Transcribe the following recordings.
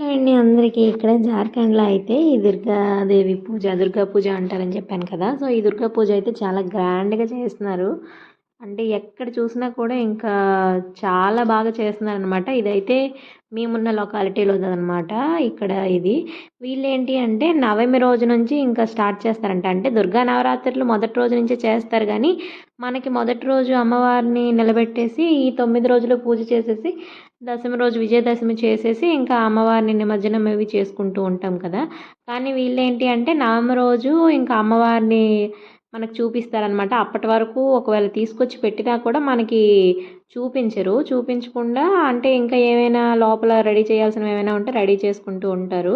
Hello అండి అందరికీ ఇక్కడ జార్ఖండ్లో అయితే ఈ దుర్గాదేవి పూజ దుర్గా పూజ అంటారని చెప్పాను కదా. సో ఈ దుర్గా పూజ అయితే చాలా గ్రాండ్గా చేస్తున్నారు. అంటే ఎక్కడ చూసినా కూడా ఇంకా చాలా బాగా చేస్తున్నారనమాట ఇదైతే మేమున్న లొకాలిటీలో అనమాట ఇక్కడ ఇది. వీళ్ళు ఏంటి అంటే నవమి రోజు నుంచి ఇంకా స్టార్ట్ చేస్తారంట. అంటే దుర్గా నవరాత్రులు మొదటి రోజు నుంచే చేస్తారు కానీ మనకి మొదటి రోజు అమ్మవారిని నిలబెట్టేసి ఈ తొమ్మిది రోజులు పూజ చేసేసి దశమి రోజు విజయదశమి చేసేసి ఇంకా అమ్మవారిని నిమజ్జనం అవి చేసుకుంటూ ఉంటాం కదా. కానీ వీళ్ళు ఏంటి అంటే నవమి రోజు ఇంకా అమ్మవారిని మనకు చూపిస్తారనమాట అప్పటి వరకు ఒకవేళ తీసుకొచ్చి పెట్టినా కూడా మనకి చూపించరు. చూపించకుండా అంటే ఇంకా ఏమైనా లోపల రెడీ చేయాల్సినవి ఏమైనా ఉంటే రెడీ చేసుకుంటూ ఉంటారు.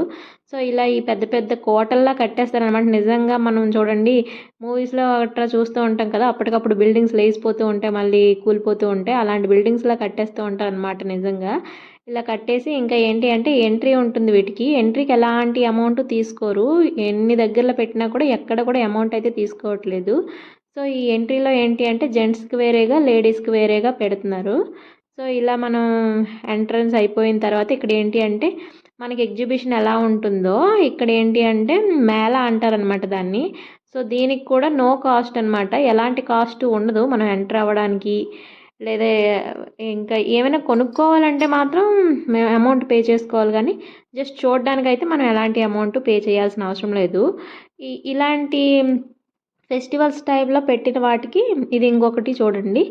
సో ఇలా ఈ పెద్ద పెద్ద కోటల్లా కట్టేస్తారనమాట నిజంగా మనం చూడండి మూవీస్లో అట్లా చూస్తూ ఉంటాం కదా అప్పటికప్పుడు బిల్డింగ్స్ లేచిపోతూ ఉంటాయి మళ్ళీ కూలిపోతూ ఉంటాయి అలాంటి బిల్డింగ్స్లా కట్టేస్తూ ఉంటారు అనమాట నిజంగా. ఇలా కట్టేసి ఇంకా ఏంటి అంటే ఎంట్రీ ఉంటుంది వీటికి. ఎంట్రీకి ఎలాంటి అమౌంట్ తీసుకోరు. ఎన్ని దగ్గరలో పెట్టినా కూడా ఎక్కడ కూడా అమౌంట్ అయితే తీసుకోవట్లేదు. సో ఈ ఎంట్రీలో ఏంటి అంటే జెంట్స్కి వేరేగా లేడీస్కి వేరేగా పెడుతున్నారు. సో ఇలా మనం ఎంట్రన్స్ అయిపోయిన తర్వాత ఇక్కడ ఏంటి అంటే మనకి ఎగ్జిబిషన్ ఎలా ఉంటుందో ఇక్కడ ఏంటి అంటే మేళ అంటారనమాట దాన్ని. సో దీనికి కూడా నో కాస్ట్ అనమాట ఎలాంటి కాస్ట్ ఉండదు. మనం ఎంటర్ అవ్వడానికి లేదా ఇంకా ఏమైనా కొనుక్కోవాలంటే మాత్రం మేము అమౌంట్ పే చేసుకోవాలి కానీ జస్ట్ చూడడానికి అయితే మనం ఎలాంటి అమౌంట్ పే చేయాల్సిన అవసరం లేదు. ఇలాంటి ఫెస్టివల్స్ టైంలో పెట్టిన వాటికి ఇది ఇంకొకటి చూడండి.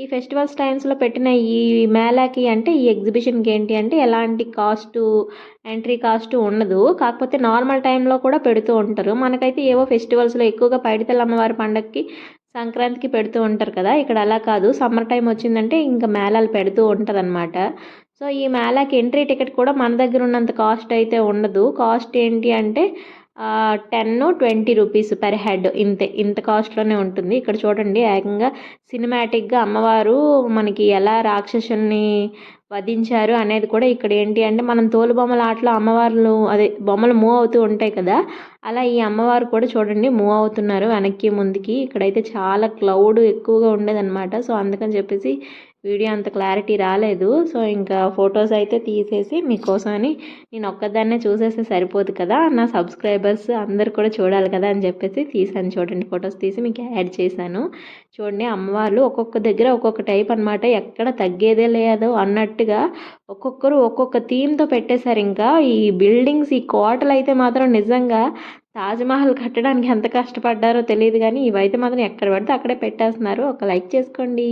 ఈ ఫెస్టివల్స్ టైమ్స్లో పెట్టిన ఈ మేళాకి అంటే ఈ ఎగ్జిబిషన్కి ఏంటి అంటే ఎలాంటి కాస్ట్ ఎంట్రీ కాస్ట్ ఉండదు. కాకపోతే నార్మల్ టైంలో కూడా పెడుతూ ఉంటారు. మనకైతే ఏవో ఫెస్టివల్స్లో ఎక్కువగా పైడితల్లి అమ్మవారి పండగకి సంక్రాంతికి పెడుతూ ఉంటారు కదా. ఇక్కడ అలా కాదు. సమ్మర్ టైం వచ్చిందంటే ఇంకా మేళాలు పెడుతూ ఉంటారనమాట సో ఈ మేళాకి ఎంట్రీ టికెట్ కూడా మన దగ్గర ఉన్నంత కాస్ట్ అయితే ఉండదు. కాస్ట్ ఏంటి అంటే ten twenty rupees per head. ఇంతే ఇంత కాస్ట్లోనే ఉంటుంది. ఇక్కడ చూడండి ఏకంగా సినిమాటిక్గా అమ్మవారు మనకి ఎలా రాక్షసుల్ని వధించారు అనేది కూడా ఇక్కడ ఏంటి అంటే మనం తోలు బొమ్మల ఆటలో అమ్మవార్లు అదే బొమ్మలు మూవ్ అవుతూ ఉంటాయి కదా అలా ఈ అమ్మవారు కూడా చూడండి మూవ్ అవుతున్నారు వెనక్కి ముందుకి. ఇక్కడైతే చాలా క్లౌడ్ ఎక్కువగా ఉండేదన్నమాట. సో అందుకని చెప్పేసి వీడియో అంత క్లారిటీ రాలేదు. సో ఇంకా ఫొటోస్ అయితే తీసేసి మీకోసమని నేను ఒక్కదాన్నే చూసేస్తే సరిపోదు కదా. నా సబ్స్క్రైబర్స్ అందరు కూడా చూడాలి కదా అని చెప్పేసి తీసాను చూడండి. ఫొటోస్ తీసి మీకు యాడ్ చేశాను. చూడండి అమ్మవార్లు ఒక్కొక్క దగ్గర ఒక్కొక్క టైప్ అనమాట ఎక్కడ తగ్గేదే లేదు అన్నట్టుగా ఒక్కొక్కరు ఒక్కొక్క థీమ్తో పెట్టేశారు. ఇంకా ఈ బిల్డింగ్స్ ఈ కోటలు అయితే మాత్రం నిజంగా తాజ్మహల్ కట్టడానికి ఎంత కష్టపడ్డారో తెలియదు కానీ ఇవైతే మాత్రం ఎక్కడ పడితే అక్కడే పెట్టేస్తున్నారు. ఒక లైక్ చేసుకోండి.